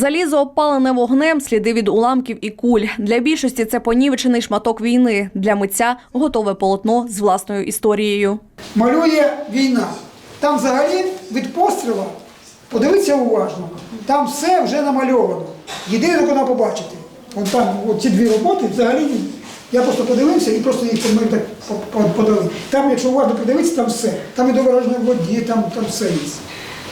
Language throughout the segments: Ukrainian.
Залізо обпалене вогнем, сліди від уламків і куль. Для більшості це понівечений шматок війни. Для митця готове полотно з власною історією. малює війна. Там взагалі від постріла, подивіться уважно, там все вже намальовано. Єдине, треба побачити. От там ці дві роботи взагалі. Я просто подивився і просто їх ми так по- по- подали. Там, якщо уважно подивитися, там все. Там і до воді, там, там все є.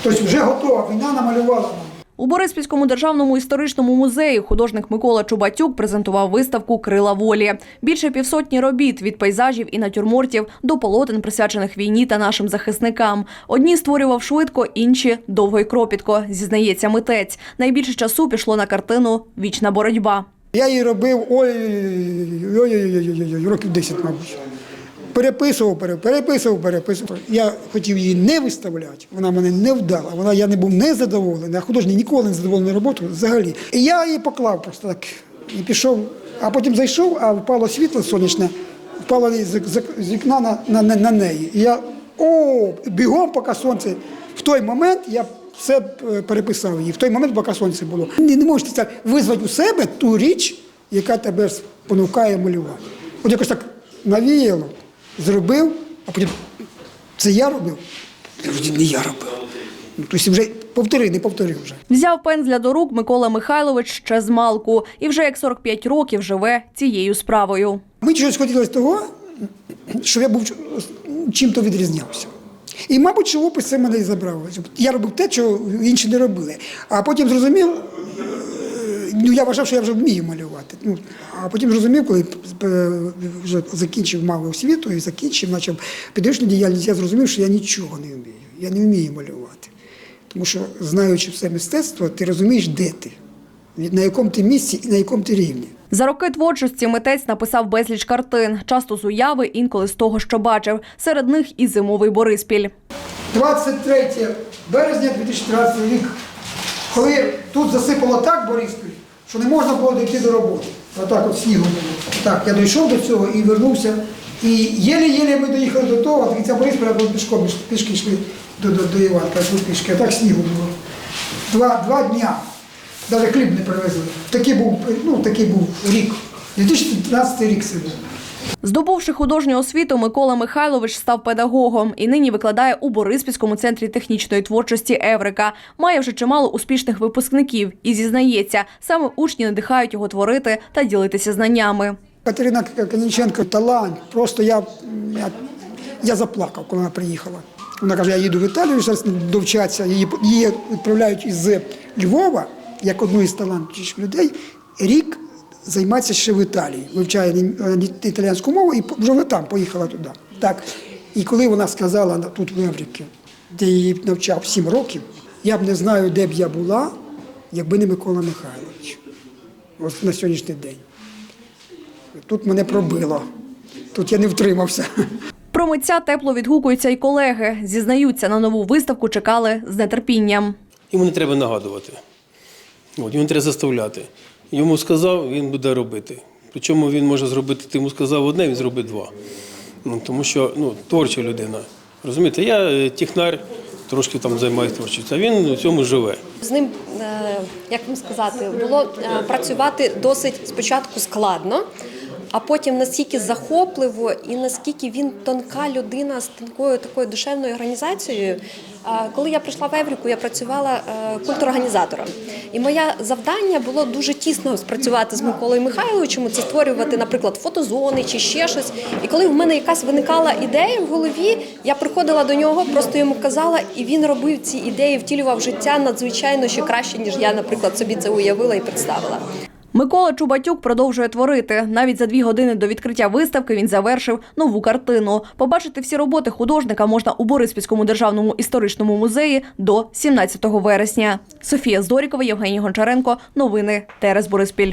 Тобто вже готова, війна намалювала нам. У Бориспільському державному історичному музеї художник Микола Чубатюк презентував виставку Крила волі. Більше півсотні робіт від пейзажів і натюрмортів до полотен, присвячених війні та нашим захисникам. Одні створював швидко, інші довго й кропітко. Зізнається митець. Найбільше часу пішло на картину Вічна боротьба. Я її робив ой, ой, ой, ой, ой, ой, років 10, мабуть. Переписував, переписував, переписував. Я хотів її не виставляти, вона мене не вдала. Вона я не був не задоволений, а художник ніколи не задоволений роботою взагалі. І я її поклав просто так і пішов. А потім зайшов, а впало світло сонячне, впало з, вікна на, на, на, на неї. І я о, бігом, поки сонце. В той момент я все е, переписав її. В той момент, поки сонце було. Не, не можете визвати у себе ту річ, яка тебе спонукає малювати. От якось так навіяло, зробив, а потім це я робив. Я не я робив. Ну, тобто вже повтори, не повтори вже. Взяв пензля до рук Микола Михайлович ще з малку і вже як 45 років живе цією справою. Мені щось хотілося того, щоб я був чим-то відрізнявся. І, мабуть, живопис це мене і забрав. Я робив те, що інші не робили. А потім зрозумів, е, ну я вважав, що я вже вмію малювати. Ну, а потім зрозумів, коли е, вже закінчив малу освіту і закінчив, почав підручну діяльність, я зрозумів, що я нічого не вмію. Я не вмію малювати. Тому що, знаючи все мистецтво, ти розумієш, де ти, на якому ти місці і на якому ти рівні. За роки творчості митець написав безліч картин, часто з уяви, інколи з того, що бачив. Серед них і зимовий Бориспіль. 23 березня 2013 рік, коли тут засипало так Бориспіль, що не можна було дійти до роботи. Отак от снігу було. Так, я дійшов до цього і вернувся. І єлі-єлі ми доїхали до того, і кінця Борис бо пішком пішки йшли до, до, до Іванка, йшли пішки, а так снігу було. Два, два дня. Навіть хліб не привезли. Такий був, ну, такий був рік. 2013 рік це був. Здобувши художню освіту, Микола Михайлович став педагогом і нині викладає у Бориспільському центрі технічної творчості Еврика. Має вже чимало успішних випускників і зізнається, саме учні надихають його творити та ділитися знаннями. Катерина Каніченко талант. Просто я, я, я заплакав, коли вона приїхала. Вона каже, я їду в Італію зараз довчатися. Її, її відправляють із Львова, як одну із талантливіших людей, рік займатися ще в Італії. Вивчає італійську мову і вже там поїхала туди. Так. І коли вона сказала тут в Евріки, де її навчав 7 років, я б не знаю, де б я була, якби не Микола Михайлович. Ось на сьогоднішній день. Тут мене пробило. Тут я не втримався. Про митця тепло відгукуються й колеги. Зізнаються, на нову виставку чекали з нетерпінням. Йому не треба нагадувати. От, йому не треба заставляти. Йому сказав, він буде робити. Причому він може зробити, ти йому сказав одне, він зробить два. Ну, тому що ну, творча людина. Розумієте, я е, технар, трошки там займаюся творчістю, а він у цьому живе. З ним, е, як вам сказати, було е, працювати досить спочатку складно, а потім настільки захопливо і наскільки він тонка людина з тонкою такою душевною організацією. Коли я прийшла в Евріку, я працювала культурорганізатором. І моє завдання було дуже тісно спрацювати з Миколою Михайловичем, це створювати, наприклад, фотозони чи ще щось. І коли в мене якась виникала ідея в голові, я приходила до нього, просто йому казала, і він робив ці ідеї, втілював життя надзвичайно ще краще, ніж я, наприклад, собі це уявила і представила. Микола Чубатюк продовжує творити. Навіть за дві години до відкриття виставки він завершив нову картину. Побачити всі роботи художника можна у Бориспільському державному історичному музеї до 17 вересня. Софія Здорікова, Євгеній Гончаренко. Новини ТРС Бориспіль.